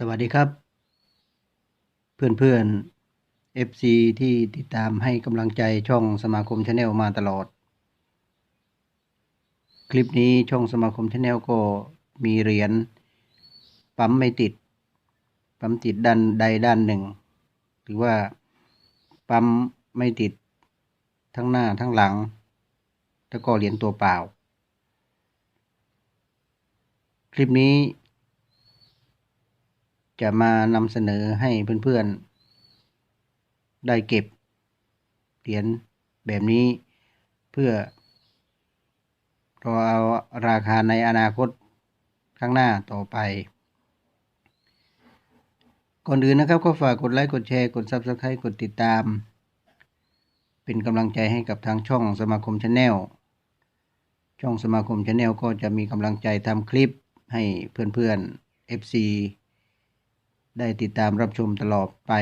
สวัสดีครับ เพื่อนเพื่อน FC ที่ติดตามให้กำลังใจช่องสมาคมชาแนลมาตลอด คลิปนี้ช่องสมาคมชาแนลก็มีเหรียญปั๊มไม่ติด ปั๊มติดด้านใดด้านหนึ่ง หรือว่าปั๊มไม่ติดทั้งหน้าทั้งหลัง แล้วก็เหรียญตัวเปล่า คลิปนี้ จะมานำเสนอให้เพื่อนๆ ได้เก็บเหรียญแบบนี้เพื่อรอเอาราคาในอนาคตข้างหน้าต่อไป ก่อนอื่นนะครับก็ฝากกดไลค์ กดแชร์ กด Subscribe กดติดตาม เป็นกำลังใจให้กับทางช่องสมาคมชาแนลช่องสมาคมชาแนลก็จะมีกำลังใจทำคลิปให้เพื่อนๆ FC ได้ติดตามรับชมตลอดไป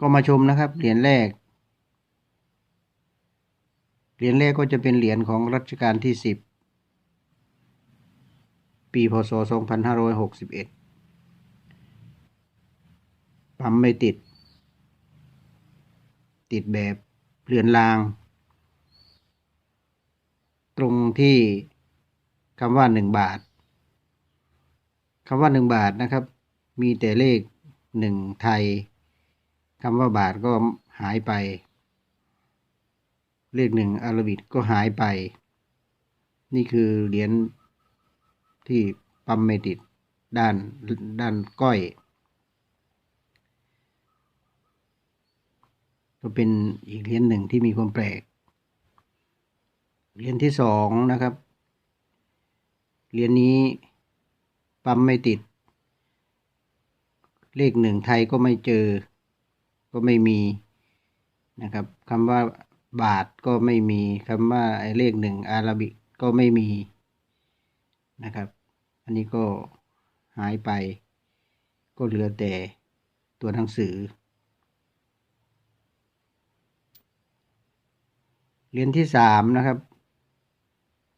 ก็มาชมนะครับ เหรียญแรก เหรียญแรกก็จะเป็นเหรียญของรัชกาลที่สิบปีพศ 2561 ปั๊มไม่ติด ติดแบบเรือนราง ตรงที่คำว่าหนึ่งบาท คำว่าหนึ่งบาทนะครับ มีแต่เลขหนึ่งไทยคำว่าบาทก็หายไป เลขหนึ่งอารบิกก็หายไป นี่คือเหรียญที่ปั๊มไม่ติดด้านด้านก้อยก็เป็นอีกเหรียญหนึ่งที่มีความแปลกเหรียญที่สองนะครับเหรียญนี้ ปั๊มไม่ติด เลขหนึ่งไทยก็ไม่เจอ ก็ไม่มีนะครับคำว่าบาทก็ไม่มีคำว่าไอ้เลขหนึ่งอาราบิกก็ไม่มีนะครับ อันนี้ก็หายไป ก็เหลือแต่ตัวหนังสือเรียญที่สามนะครับ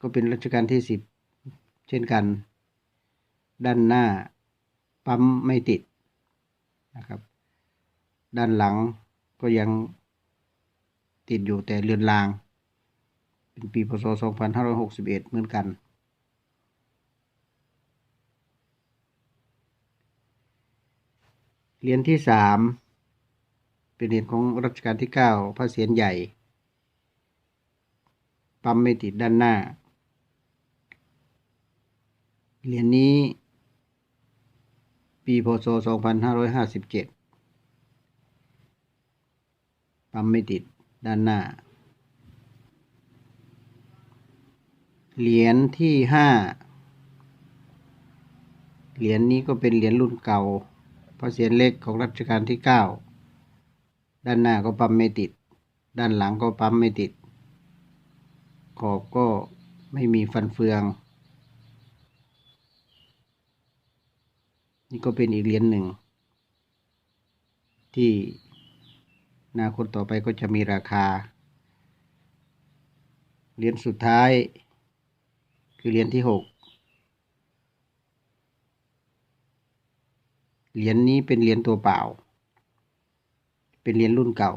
ก็เป็นรัชกาลที่สิบเช่นกัน ด้านหน้า ปั๊มไม่ติดนะครับ ด้านหลังก็ยังติดอยู่แต่เรือนราง เป็นปีพศ 2561 เหมือนกัน เหรียญที่สามเป็นเหรียญของรัชกาลที่เก้าพระเศียรใหญ่ ปั๊มไม่ติดด้านหน้า เหรียญนี้ ปีพศ 2557 ปั๊มไม่ติดด้านหน้า เหรียญที่ห้าเหรียญนี้ก็เป็นเหรียญรุ่นเก่าพระเศียรเล็กของรัชกาลที่เก้าด้านหน้าก็ปั๊มไม่ติด ด้านหลังก็ปั๊มไม่ติด ขอบก็ไม่มีฟันเฟือง นี่ก็เป็นอีกเหรียญหนึ่ง ที่นาคตต่อไปก็จะมีราคา เหรียญสุดท้าย คือเหรียญที่หกเหรียญนี้เป็นเหรียญตัวเปล่า เป็นเหรียญรุ่นเก่า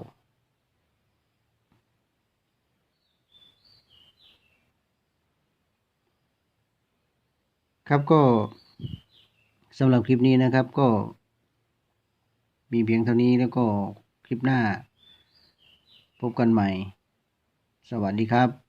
ครับก็ สำหรับคลิปนี้นะครับก็ มีเพียงเท่านี้แล้วก็คลิปหน้า พบกันใหม่ สวัสดีครับ